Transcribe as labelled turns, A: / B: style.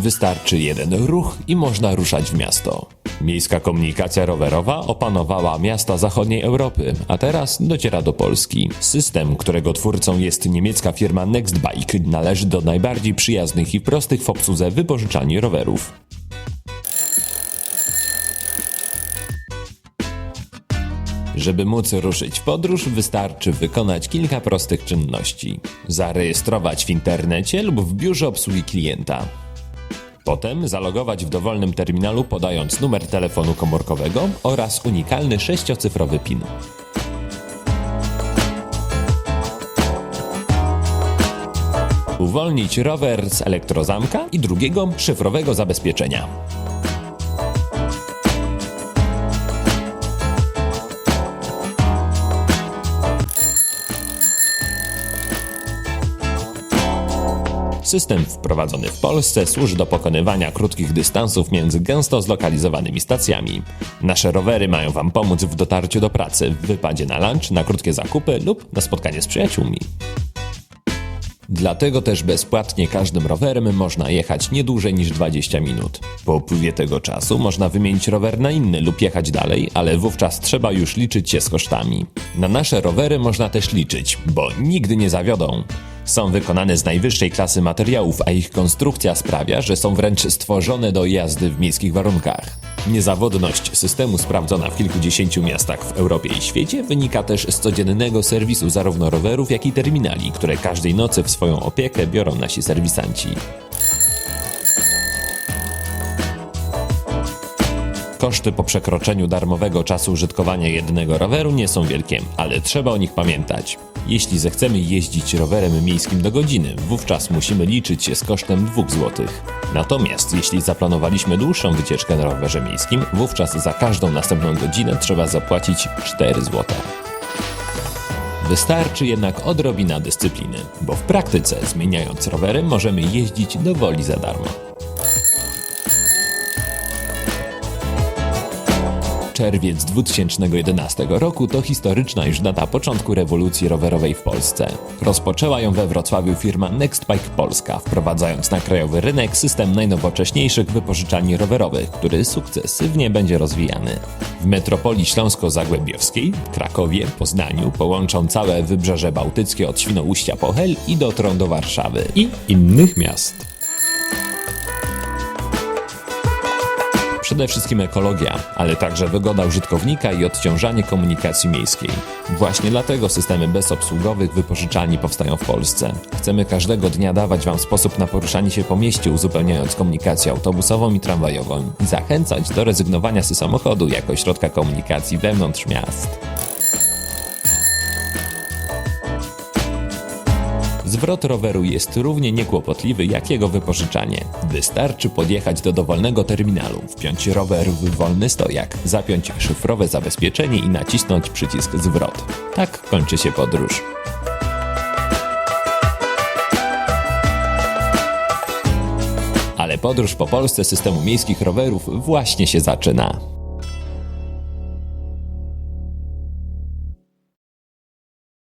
A: Wystarczy jeden ruch i można ruszać w miasto. Miejska komunikacja rowerowa opanowała miasta zachodniej Europy, a teraz dociera do Polski. System, którego twórcą jest niemiecka firma Nextbike, należy do najbardziej przyjaznych i prostych w obsłudze wypożyczalni rowerów. Żeby móc ruszyć w podróż, wystarczy wykonać kilka prostych czynności. Zarejestrować w internecie lub w biurze obsługi klienta. Potem zalogować w dowolnym terminalu podając numer telefonu komórkowego oraz unikalny sześciocyfrowy PIN. Uwolnić rower z elektrozamka i drugiego szyfrowego zabezpieczenia. System wprowadzony w Polsce służy do pokonywania krótkich dystansów między gęsto zlokalizowanymi stacjami. Nasze rowery mają Wam pomóc w dotarciu do pracy, w wypadzie na lunch, na krótkie zakupy lub na spotkanie z przyjaciółmi. Dlatego też bezpłatnie każdym rowerem można jechać nie dłużej niż 20 minut. Po upływie tego czasu można wymienić rower na inny lub jechać dalej, ale wówczas trzeba już liczyć się z kosztami. Na nasze rowery można też liczyć, bo nigdy nie zawiodą. Są wykonane z najwyższej klasy materiałów, a ich konstrukcja sprawia, że są wręcz stworzone do jazdy w miejskich warunkach. Niezawodność systemu sprawdzona w kilkudziesięciu miastach w Europie i świecie wynika też z codziennego serwisu zarówno rowerów, jak i terminali, które każdej nocy w swoją opiekę biorą nasi serwisanci. Koszty po przekroczeniu darmowego czasu użytkowania jednego roweru nie są wielkie, ale trzeba o nich pamiętać. Jeśli zechcemy jeździć rowerem miejskim do godziny, wówczas musimy liczyć się z kosztem 2 zł. Natomiast jeśli zaplanowaliśmy dłuższą wycieczkę na rowerze miejskim, wówczas za każdą następną godzinę trzeba zapłacić 4 zł. Wystarczy jednak odrobina dyscypliny, bo w praktyce zmieniając rowery możemy jeździć do woli za darmo. Czerwiec 2011 roku to historyczna już data początku rewolucji rowerowej w Polsce. Rozpoczęła ją we Wrocławiu firma Nextbike Polska, wprowadzając na krajowy rynek system najnowocześniejszych wypożyczalni rowerowych, który sukcesywnie będzie rozwijany. W metropolii śląsko-zagłębiowskiej, Krakowie, Poznaniu połączą całe wybrzeże bałtyckie od Świnoujścia po Hel i dotrą do Warszawy i innych miast. Przede wszystkim ekologia, ale także wygoda użytkownika i odciążanie komunikacji miejskiej. Właśnie dlatego systemy bezobsługowych wypożyczalni powstają w Polsce. Chcemy każdego dnia dawać Wam sposób na poruszanie się po mieście, uzupełniając komunikację autobusową i tramwajową i zachęcać do rezygnowania z samochodu jako środka komunikacji wewnątrz miast. Zwrot roweru jest równie niekłopotliwy jak jego wypożyczanie. Wystarczy podjechać do dowolnego terminalu, wpiąć rower w wolny stojak, zapiąć szyfrowe zabezpieczenie i nacisnąć przycisk zwrot. Tak kończy się podróż. Ale podróż po Polsce systemu miejskich rowerów właśnie się zaczyna.